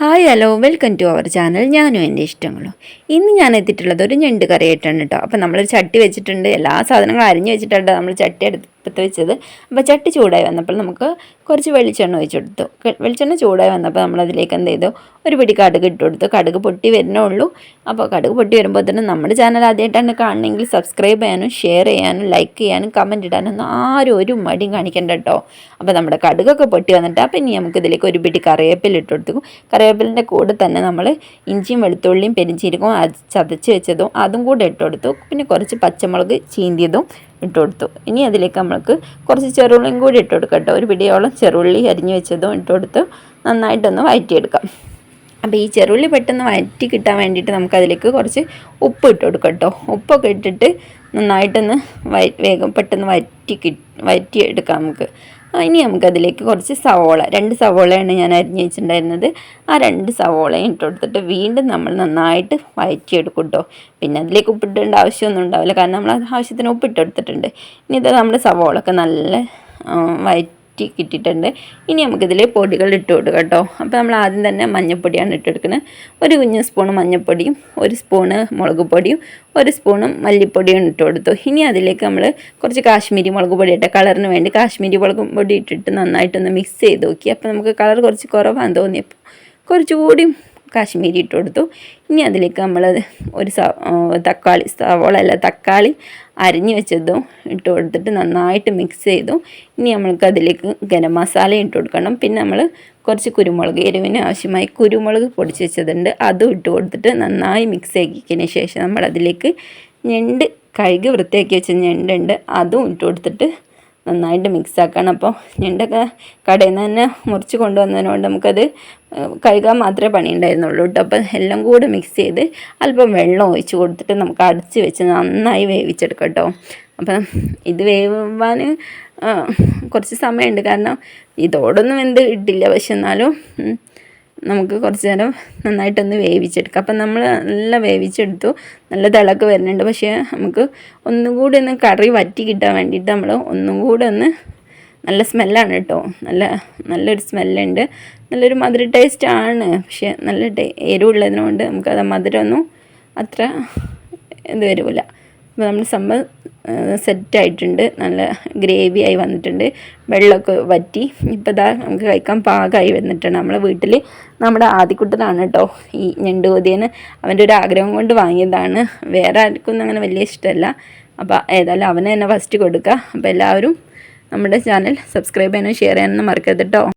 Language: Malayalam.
Hi hello. Welcome to our channel. ഞാനും എന്റെ ഇഷ്ടങ്ങളും. ഇന്ന് ഞാൻ എത്തിയിട്ടുള്ളത് ഒരു ഞണ്ട് കറിയായിട്ടാണ് കേട്ടോ. അപ്പോൾ നമ്മളൊരു ചട്ടി വെച്ചിട്ടുണ്ട്. എല്ലാ സാധനങ്ങളും അരിഞ്ഞ് വെച്ചിട്ടുണ്ട്. നമ്മൾ ചട്ടി എടുത്ത് വെച്ചത്. അപ്പോൾ ചട്ടി ചൂടായി വന്നപ്പോൾ നമുക്ക് കുറച്ച് വെളിച്ചെണ്ണ ഒഴിച്ചു കൊടുത്തു. വെളിച്ചെണ്ണ ചൂടായി വന്നപ്പോൾ നമ്മളതിലേക്ക് എന്ത് ചെയ്തു? ഒരു പിടി കടുക് ഇട്ട് കൊടുത്തു. കടുക് പൊട്ടി വരുന്നേ ഉള്ളൂ. അപ്പോൾ കടുക് പൊട്ടി വരുമ്പോൾ തന്നെ നമ്മുടെ ചാനൽ ആദ്യമായിട്ടാണ് കാണണമെങ്കിൽ സബ്സ്ക്രൈബ് ചെയ്യാനും ഷെയർ ചെയ്യാനും ലൈക്ക് ചെയ്യാനും കമന്റ് ഇടാനൊന്നും ആരും ഒരു മടിയും കാണിക്കണ്ട കേട്ടോ. അപ്പോൾ നമ്മുടെ കടുകൊക്കെ പൊട്ടി വന്നിട്ട് അപ്പോൾ ഇനി നമുക്ക് ഇതിലേക്ക് ഒരു പിടി കറിവേപ്പില ഇട്ട് കൊടുത്തു. കറിവേപ്പിലിന്റെ കൂടെ തന്നെ നമ്മൾ ഇഞ്ചിയും വെളുത്തുള്ളിയും പെരിഞ്ചീരകവും ചതച്ച് വെച്ചതും അതും കൂടെ ഇട്ട് കൊടുത്തു. പിന്നെ കുറച്ച് പച്ചമുളക് ചീന്തിയതും ഇട്ട് കൊടുത്തു ഇനി അതിലേക്ക് നമ്മൾക്ക് കുറച്ച് ചെറുള്ളിയും കൂടി ഇട്ട് കൊടുക്കാം കേട്ടോ ഒരു പിടിയോളം ചെറുള്ളി അരിഞ്ഞു വെച്ചതും ഇട്ട് കൊടുത്ത് നന്നായിട്ടൊന്ന് വഴറ്റിയെടുക്കാം. അപ്പോൾ ഈ ചെറുള്ളി പെട്ടെന്ന് വഴറ്റി കിട്ടാൻ വേണ്ടിയിട്ട് നമുക്കതിലേക്ക് കുറച്ച് ഉപ്പ് ഇട്ട് കൊടുക്കാം കേട്ടോ ഉപ്പൊക്കെ ഇട്ടിട്ട് നന്നായിട്ടൊന്ന് വേഗം പെട്ടെന്ന് വഴറ്റി കി വഴറ്റി എടുക്കാം നമുക്ക്. ഇനി നമുക്കതിലേക്ക് കുറച്ച് സവോള രണ്ട് സവോളയാണ് ഞാൻ അരിഞ്ഞ് വെച്ചിട്ടുണ്ടായിരുന്നത് ആ രണ്ട് സവോളയും ഇട്ട് കൊടുത്തിട്ട് വീണ്ടും നമ്മൾ നന്നായിട്ട് വഴറ്റിയെടുക്കും കേട്ടോ പിന്നെ അതിലേക്ക് ഉപ്പിട്ടേണ്ട ആവശ്യമൊന്നും ഉണ്ടാവില്ല. കാരണം നമ്മൾ ആവശ്യത്തിന് ഉപ്പിട്ട് കൊടുത്തിട്ടുണ്ട്. ഇനി ഇത് നമ്മുടെ സവോളൊക്കെ നല്ല വഴറ്റി വറ്റി കിട്ടിയിട്ടുണ്ട്. ഇനി നമുക്കിതിൽ പൊടികൾ ഇട്ട് കൊടുക്കാം കേട്ടോ. അപ്പോൾ നമ്മൾ ആദ്യം തന്നെ മഞ്ഞൾപ്പൊടിയാണ് ഇട്ടെടുക്കുന്നത് ഒരു കുഞ്ഞ് സ്പൂണ് മഞ്ഞൾപ്പൊടിയും ഒരു സ്പൂണ് മുളക് പൊടിയും ഒരു സ്പൂണും മല്ലിപ്പൊടിയും ഇട്ട് കൊടുത്തു. ഇനി അതിലേക്ക് നമ്മൾ കുറച്ച് കാശ്മീരി മുളക് പൊടി ഇട്ട കളറിന് വേണ്ടി കാശ്മീരി മുളക് പൊടി ഇട്ടിട്ട് നന്നായിട്ടൊന്ന് മിക്സ് ചെയ്ത് നോക്കി. അപ്പോൾ നമുക്ക് കളർ കുറച്ച് കുറവാണെന്ന് തോന്നിയപ്പോൾ കുറച്ചുകൂടി കാശ്മീരി ഇട്ട് കൊടുത്തു. ഇനി അതിലേക്ക് നമ്മൾ ഒരു തക്കാളി സവോള അല്ല തക്കാളി അരിഞ്ഞു വെച്ചതും ഇട്ട് കൊടുത്തിട്ട് നന്നായിട്ട് മിക്സ് ചെയ്തു. ഇനി നമ്മൾക്ക് അതിലേക്ക് ഗരം മസാല ഇട്ട് കൊടുക്കണം. പിന്നെ നമ്മൾ കുറച്ച് കുരുമുളക് എരിവിന് ആവശ്യമായി കുരുമുളക് പൊടിച്ച് വെച്ചതുണ്ട്. അതും ഇട്ട് കൊടുത്തിട്ട് നന്നായി മിക്സ് ആക്കിയതിന് ശേഷം നമ്മൾ അതിലേക്ക് ഞണ്ട് കഴുകി വൃത്തിയാക്കി വെച്ച ഞണ്ടുണ്ട്. അതും ഇട്ട് കൊടുത്തിട്ട് നന്നായിട്ട് മിക്സ് ആക്കണം അപ്പോൾ ഞണ്ടൊക്കെ കടയിൽ നിന്ന് തന്നെ മുറിച്ച് കൊണ്ടുവന്നതിനോണ്ട് നമുക്കത് കഴുകാൻ മാത്രമേ പണിയുണ്ടായിരുന്നുള്ളൂ കേട്ടോ. അപ്പം എല്ലാം കൂടെ മിക്സ് ചെയ്ത് അല്പം വെള്ളം ഒഴിച്ച് കൊടുത്തിട്ട് നമുക്ക് അടച്ച് വെച്ച് നന്നായി വേവിച്ചെടുക്കാം കേട്ടോ. അപ്പം ഇത് വേവാൻ കുറച്ച് സമയമുണ്ട്. കാരണം ഇതോടൊന്നും എന്ത് ഇട്ടില്ല പക്ഷെ എന്നാലും നമുക്ക് കുറച്ച് നേരം നന്നായിട്ടൊന്ന് വേവിച്ചെടുക്കാം. അപ്പം നമ്മൾ നല്ല വേവിച്ചെടുത്തു. നല്ല തിളക്ക് വരുന്നുണ്ട്. പക്ഷേ നമുക്ക് ഒന്നും കൂടി ഒന്ന് കറി വറ്റി കിട്ടാൻ വേണ്ടിയിട്ട് നമ്മൾ ഒന്നും കൂടെ ഒന്ന് നല്ല സ്മെല്ലാണ് കേട്ടോ. നല്ല നല്ലൊരു സ്മെല്ലുണ്ട്. നല്ലൊരു മധുര ടേസ്റ്റ് ആണ്. പക്ഷേ നല്ല ടേ എരിവുള്ളതിനുകൊണ്ട് നമുക്കത് മധുരമൊന്നും അത്ര ഇത് വരില്ല അപ്പോൾ നമ്മൾ സംഭവം സെറ്റായിട്ടുണ്ട്. നല്ല ഗ്രേവി ആയി വന്നിട്ടുണ്ട്. വെള്ളമൊക്കെ വറ്റി. ഇപ്പോൾ ഇതാ നമുക്ക് കഴിക്കാൻ പാകമായി വന്നിട്ടുണ്ട് നമ്മളെ വീട്ടിൽ നമ്മുടെ ആദ്യക്കുട്ടനാണ് കേട്ടോ ഈ ഞണ്ട് അവന്റെ ഒരു ആഗ്രഹം കൊണ്ട് വാങ്ങിയതാണ്. വേറെ ആർക്കൊന്നും അങ്ങനെ വലിയ ഇഷ്ടമല്ല. അപ്പോൾ ഏതായാലും അവനെ തന്നെ ഫസ്റ്റ് കൊടുക്കുക അപ്പോൾ എല്ലാവരും നമ്മുടെ ചാനൽ സബ്സ്ക്രൈബ് ചെയ്യാനും ഷെയർ ചെയ്യാനൊന്നും മറക്കരുത് കേട്ടോ